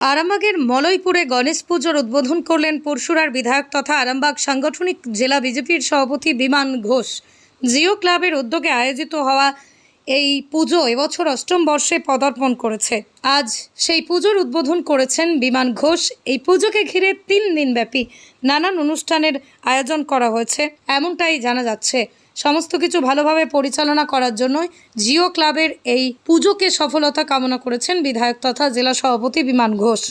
আরামবাগের মলয়পুরে গণেশ পুজোর উদ্বোধন করলেন পরশুরার বিধায়ক তথা আরামবাগ সাংগঠনিক জেলা বিজেপির সভাপতি বিমান ঘোষ। জিও ক্লাবের উদ্যোগে আয়োজিত হওয়া এই পুজো এবছর অষ্টম বর্ষে পদার্পণ করেছে। আজ সেই পুজোর উদ্বোধন করেছেন বিমান ঘোষ। এই পুজোকে ঘিরে তিন দিনব্যাপী নানান অনুষ্ঠানের আয়োজন করা হয়েছে। এমনটাই জানা যাচ্ছে। সমস্ত কিছু ভালোভাবে পরিচালনা করার জন্যই জিও ক্লাবের এই পুজোকে সফলতা কামনা করেছেন বিধায়ক তথা জেলা সভাপতি বিমান ঘোষ।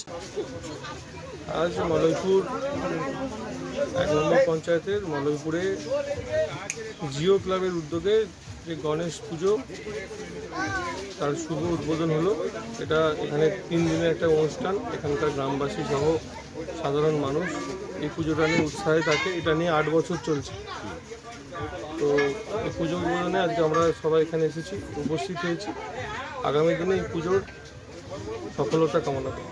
আজ মলয়পুর, এক নম্বর পঞ্চায়েতের মলয়পুরে জিও ক্লাবের উদ্যোগে যে গণেশ পুজো, তার শুভ উদ্বোধন হলো। এটা এখানে তিন দিনের একটা অনুষ্ঠান, এখানকার গ্রামবাসী সহ সাধারণ মানুষ এই পুজোটা নিয়ে উৎসাহে থাকে। এটা নিয়ে আট বছর চলছে। তো এই পুজো উদ্বোধনে আজকে আমরা সবাই এখানে এসেছি, উপস্থিত হয়েছি। আগামী দিনে এই পুজোর সফলতা কামনা করি।